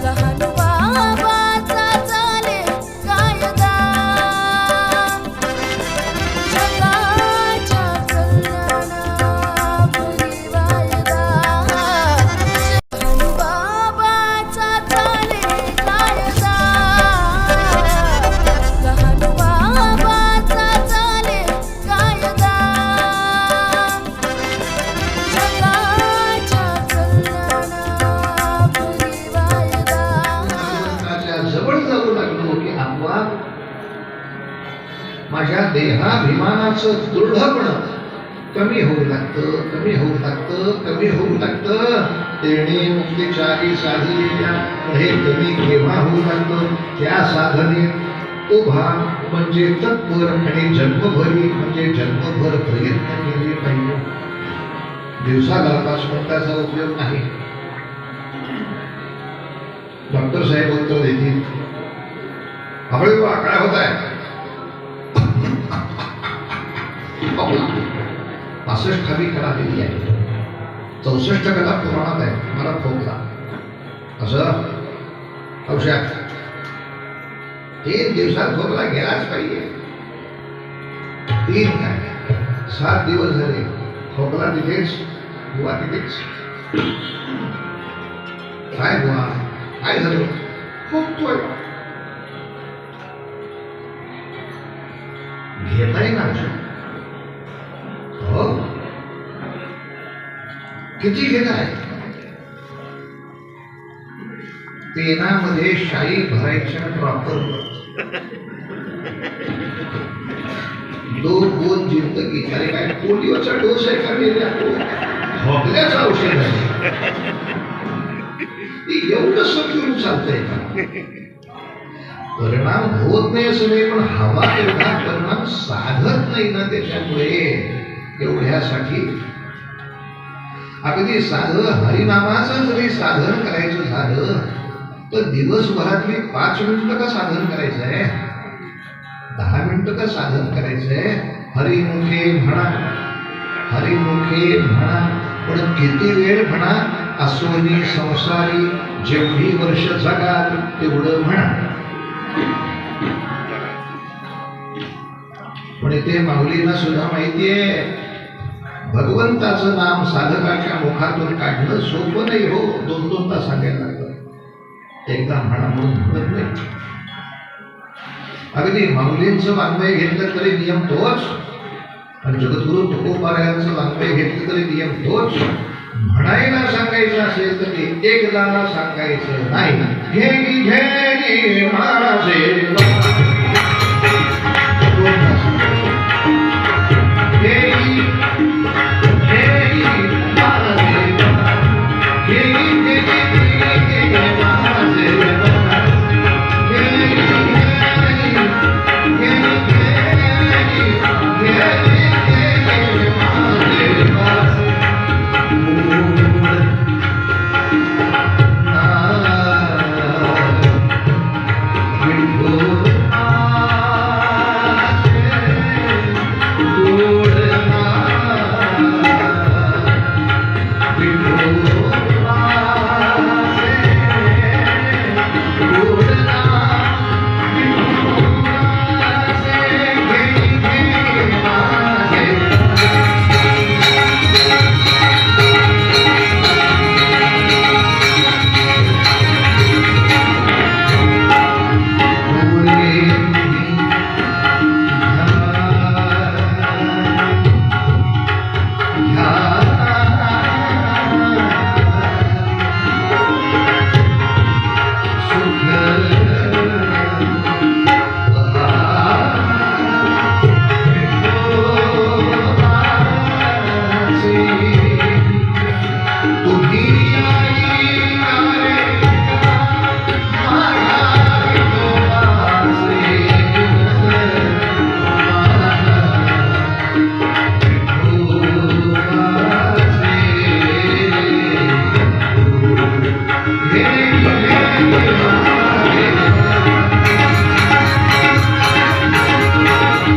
the hand माझ्या देहाभिमानाचं दृढपण कमी होऊ लागतं कमी होऊ लागतं कमी होऊ लागतं. तेणे मुक्तीचारी साधलेल्या हे कमी केव्हा होऊ लागतं? त्या साधनेत उभा म्हणजे तत्पर आणि जन्मभरी म्हणजे जन्मभर प्रयत्न केले पाहिजे. दिवसाला घालपासून उपयोग नाही. डॉक्टर साहेब उत्तर देतील. आपले बा काय होत आहे. पासष्टावी कला दिली आहे चौसष्ट कला पुराणात आहे. मला खोकला असं? औषध. तीन दिवसात खोकला गेलाच पाहिजे. तीन काय? सात दिवस झाले. खोकला तिथेच बुवा तिथेच. काय बुवा? काय झालं? खोकतोय येईल ना किती घेत आहे? पेनामध्ये शाई भरायच्या प्रॉपर दोन दोन जिंदगी अरे काय पोलिओचा डोस आहे का गेल्या खोकल्याचं औषध आहे. एवढं सगळं चालतंय का? परिणाम होत नाही असं नाही पण हवा तेवढा परिणाम साधत नाही ना त्याच्यामुळे. एवढ्यासाठी अगदी साधं हरिनामाचं जरी साधन करायचं झालं तर दिवसभरातली पाच मिनिटं का साधन करायचं आहे दहा मिनिटं का साधन करायचं आहे हरिमुखे म्हणा हरिमुखे म्हणा पण किती वेळ म्हणा असोनी संसारी जेवढी वर्ष जगाल तेवढं म्हणा. पण ते माऊलींना सुद्धा माहितीये भगवंताचं नाम साधकाच्या मुखातून काढणं सोपं नाही हो दोन दोन तास सांगायला लागतं एकदा म्हणा म्हणून म्हणत नाही. अगदी माऊलींचं वाङ्मय घेतलं तरी नियम तोच आणि जगद्गुरु तुकोबारायांचं वाङ्मय घेतलं तरी नियम तोच. म्हणायला सांगायचं असेल तर ते एकदा सांगायचं नाही. घेणी घेणी माझे